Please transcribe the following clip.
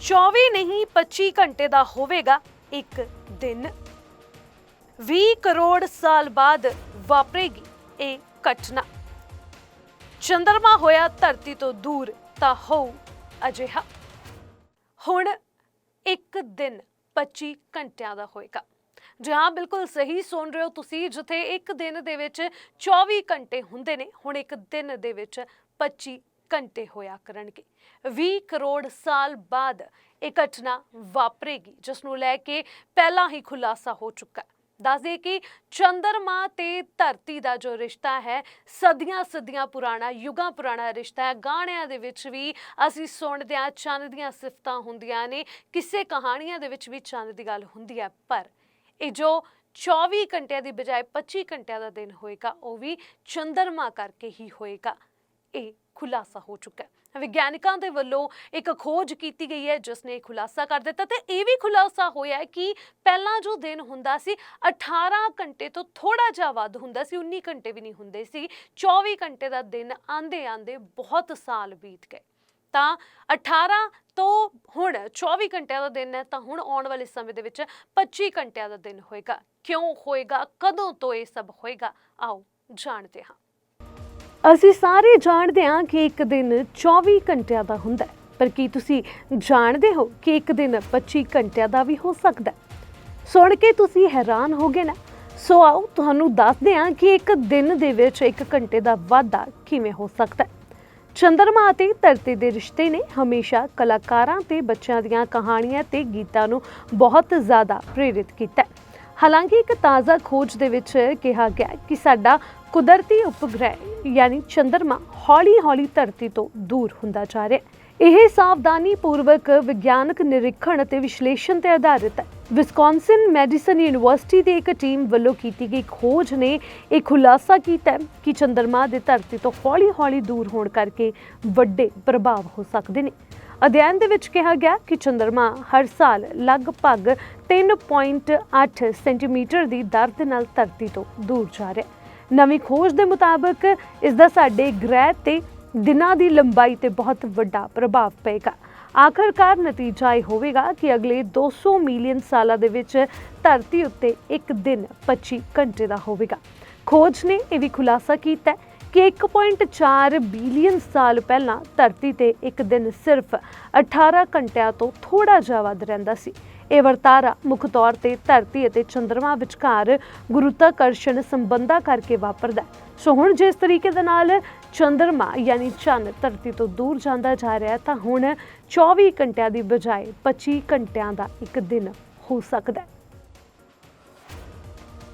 24 ਨਹੀਂ 25 ਘੰਟੇ ਦਾ ਹੋਵੇਗਾ ਇੱਕ ਦਿਨ। 20 ਕਰੋੜ ਸਾਲ ਬਾਅਦ ਵਾਪਰੇਗੀ ਇਹ ਘਟਨਾ। ਚੰ드ਰਮਾ ਹੋਇਆ ਧਰਤੀ ਤੋਂ ਦੂਰ ਤਾਂ ਹੋਊ ਅਜਿਹਾ। ਹੁਣ ਇੱਕ ਦਿਨ 25 ਘੰਟਿਆਂ ਦਾ ਹੋਏਗਾ। ਜੀ ਹਾਂ ਬਿਲਕੁਲ ਸਹੀ ਸੁਣ ਰਹੇ ਹੋ ਤੁਸੀਂ, ਜਿੱਥੇ ਇੱਕ ਦਿਨ ਦੇ ਵਿੱਚ 24 ਘੰਟੇ ਹੁੰਦੇ ਨੇ, ਹੁਣ ਇੱਕ ਦਿਨ ਦੇ ਵਿੱਚ 25 ਘੰਟੇ ਹੋਇਆ ਕਰਨਗੇ। 20 ਕਰੋੜ ਸਾਲ ਬਾਅਦ ਇਹ ਘਟਨਾ ਵਾਪਰੇਗੀ, ਜਿਸ ਨੂੰ ਲੈ ਕੇ ਪਹਿਲਾਂ ਹੀ ਖੁਲਾਸਾ ਹੋ ਚੁੱਕਾ ਹੈ। ਦੱਸ ਦਈਏ ਕਿ ਚੰਦਰਮਾ ਤੇ ਧਰਤੀ ਦਾ ਜੋ ਰਿਸ਼ਤਾ ਹੈ ਸਦੀਆਂ ਸਦੀਆਂ ਪੁਰਾਣਾ, ਯੁਗਾਂ ਪੁਰਾਣਾ ਰਿਸ਼ਤਾ ਹੈ। ਗਾਣਿਆਂ ਦੇ ਵਿੱਚ ਵੀ ਅਸੀਂ ਸੁਣਦੇ ਹਾਂ, ਚੰਦ ਦੀਆਂ ਸਿਫਤਾਂ ਹੁੰਦੀਆਂ ਨੇ, ਕਿਸੇ ਕਹਾਣੀਆਂ ਦੇ ਵਿੱਚ ਵੀ ਚੰਦ ਦੀ ਗੱਲ ਹੁੰਦੀ ਹੈ। ਪਰ ਇਹ ਜੋ 24 ਘੰਟਿਆਂ ਦੀ ਬਜਾਏ 25 ਘੰਟਿਆਂ ਦਾ ਦਿਨ ਹੋਏਗਾ, ਉਹ ਵੀ ਚੰਦਰਮਾ ਕਰਕੇ ਹੀ ਹੋਏਗਾ। ਇਹ ਖੁਲਾਸਾ ਹੋ ਚੁੱਕਾ ਹੈ। ਵਿਗਿਆਨਿਕਾਂ ਦੇ ਵੱਲੋਂ ਇੱਕ ਖੋਜ ਕੀਤੀ ਗਈ ਹੈ, ਜਿਸ ਨੇ ਇਹ ਖੁਲਾਸਾ ਕਰ ਦਿੱਤਾ ਤੇ ਇਹ ਵੀ ਖੁਲਾਸਾ ਹੋਇਆ ਹੈ ਕਿ ਪਹਿਲਾਂ ਜੋ ਦਿਨ ਹੁੰਦਾ ਸੀ 18 ਘੰਟੇ ਤੋਂ ਥੋੜਾ ਜਿਹਾ ਵੱਧ ਹੁੰਦਾ ਸੀ 19 ਘੰਟੇ ਵੀ ਨਹੀਂ ਹੁੰਦੇ ਸੀ 24 ਘੰਟੇ ਦਾ ਦਿਨ ਆਂਦੇ ਆਂਦੇ ਬਹੁਤ ਸਾਲ ਬੀਤ ਗਏ। ਤਾਂ 18 ਤੋਂ ਹੁਣ 24 ਘੰਟਿਆਂ ਦਾ ਦਿਨ ਹੈ, ਤਾਂ ਹੁਣ ਆਉਣ ਵਾਲੇ ਸਮੇਂ ਦੇ ਵਿੱਚ 25 ਘੰਟਿਆਂ ਦਾ ਦਿਨ ਹੋਏਗਾ। ਕਿਉਂ ਹੋਏਗਾ? ਕਦੋਂ ਤੋਂ ਇਹ ਸਭ ਹੋਏਗਾ? ਆਓ ਜਾਣਦੇ ਹਾਂ। ਅਸੀਂ ਸਾਰੇ ਜਾਣਦੇ ਹਾਂ ਕਿ ਇੱਕ ਦਿਨ 24 ਘੰਟਿਆਂ ਦਾ ਹੁੰਦਾ ਹੈ। ਪਰ ਕੀ ਤੁਸੀਂ ਜਾਣਦੇ ਹੋ ਕਿ ਇੱਕ ਦਿਨ 25 ਘੰਟਿਆਂ ਦਾ ਵੀ ਹੋ ਸਕਦਾ ਹੈ? ਸੁਣ ਕੇ ਤੁਸੀਂ ਹੈਰਾਨ ਹੋਗੇ ਨਾ? ਸੋ ਆਓ ਤੁਹਾਨੂੰ ਦੱਸਦੇ ਹਾਂ ਕਿ ਇੱਕ ਦਿਨ ਦੇ ਵਿੱਚ ਇੱਕ ਘੰਟੇ ਦਾ ਵਾਧਾ ਕਿਵੇਂ ਹੋ ਸਕਦਾ ਹੈ। ਚੰਦਰਮਾ ਅਤੇ ਧਰਤੀ ਦੇ ਰਿਸ਼ਤੇ ਨੇ ਹਮੇਸ਼ਾ ਕਲਾਕਾਰਾਂ ਤੇ ਬੱਚਿਆਂ ਦੀਆਂ ਕਹਾਣੀਆਂ ਤੇ ਗੀਤਾਂ ਨੂੰ ਬਹੁਤ ਜ਼ਿਆਦਾ ਪ੍ਰੇਰਿਤ ਕੀਤਾ ਹਾਲਾਂਕਿ ਇੱਕ ਤਾਜ਼ਾ ਖੋਜ ਦੇ ਵਿੱਚ ਕਿਹਾ ਗਿਆ ਕਿ ਸਾਡਾ ਕੁਦਰਤੀ ਉਪਗ੍ਰਹਿ ਯਾਨੀ ਚੰਦਰਮਾ ਹੌਲੀ-ਹੌਲੀ ਧਰਤੀ ਤੋਂ ਦੂਰ ਹੁੰਦਾ ਜਾ ਰਿਹਾ ਹੈ। ਇਹ ਸਾਵਧਾਨੀ ਪੂਰਵਕ ਵਿਗਿਆਨਕ ਨਿਰੀਖਣ ਅਤੇ ਵਿਸ਼ਲੇਸ਼ਣ ਤੇ ਆਧਾਰਿਤ ਹੈ। ਵਿਸਕੌਨਸਿਨ ਮੈਡੀਸਨ ਯੂਨੀਵਰਸਿਟੀ ਦੀ ਇੱਕ ਟੀਮ ਵੱਲੋਂ ਕੀਤੀ ਗਈ ਖੋਜ ਨੇ ਇਹ ਖੁਲਾਸਾ ਕੀਤਾ ਕਿ ਚੰਦਰਮਾ ਦੇ ਧਰਤੀ ਤੋਂ ਹੌਲੀ-ਹੌਲੀ ਦੂਰ ਹੋਣ ਕਰਕੇ ਵੱਡੇ ਪ੍ਰਭਾਵ ਹੋ ਸਕਦੇ ਨੇ। ਅਧਿਐਨ ਦੇ ਵਿੱਚ ਕਿਹਾ ਗਿਆ ਕਿ ਚੰਦਰਮਾ ਹਰ ਸਾਲ ਲਗਭਗ 3.8 ਸੈਂਟੀਮੀਟਰ ਦੀ ਦਰ ਦੇ ਨਾਲ ਧਰਤੀ ਤੋਂ ਦੂਰ ਜਾ ਰਿਹਾ ਹੈ। ਨਵੀਂ ਖੋਜ ਦੇ ਮੁਤਾਬਕ ਇਸ ਦਾ ਸਾਡੇ ਗ੍ਰਹਿ ਤੇ ਦਿਨਾਂ ਦੀ ਲੰਬਾਈ ਤੇ ਬਹੁਤ ਵੱਡਾ ਪ੍ਰਭਾਵ ਪਏਗਾ। ਆਖਰਕਾਰ ਨਤੀਜਾ ਇਹ ਹੋਵੇਗਾ ਕਿ ਅਗਲੇ 200 ਮਿਲੀਅਨ ਸਾਲਾਂ ਦੇ ਵਿੱਚ ਧਰਤੀ ਉੱਤੇ ਇੱਕ ਦਿਨ 25 ਘੰਟੇ ਦਾ ਹੋਵੇਗਾ। ਖੋਜ ਨੇ ਇਹ ਵੀ ਖੁਲਾਸਾ ਕੀਤਾ ਹੈ ਕਿ 1.4 ਬਿਲੀਅਨ ਸਾਲ ਪਹਿਲਾਂ ਧਰਤੀ ਤੇ ਇੱਕ ਦਿਨ ਸਿਰਫ 18 ਘੰਟਿਆਂ ਤੋਂ ਥੋੜਾ ਜਿਹਾ ਵੱਧ ਰਹਿੰਦਾ ਸੀ। ਇਹ ਵਰਤਾਰਾ ਮੁੱਖ ਤੌਰ ਤੇ ਧਰਤੀ ਅਤੇ ਚੰ드ਰਮਾ ਵਿਚਕਾਰ ਗੁਰੂਤਾਕਰਸ਼ਣ ਸੰਬੰਧਾਂ ਕਰਕੇ ਵਾਪਰਦਾ ਹੈ। ਸੋ ਹੁਣ ਜਿਸ ਤਰੀਕੇ ਦੇ ਨਾਲ ਚੰਦਰਮਾ ਯਾਨੀ ਚੰਨ ਧਰਤੀ ਤੋਂ ਦੂਰ ਜਾਂਦਾ ਜਾ ਰਿਹਾ ਤਾਂ ਹੁਣ 24 ਘੰਟਿਆਂ ਦੀ ਬਜਾਏ 25 ਘੰਟਿਆਂ ਦਾ ਇੱਕ ਦਿਨ ਹੋ ਸਕਦਾ ਹੈ।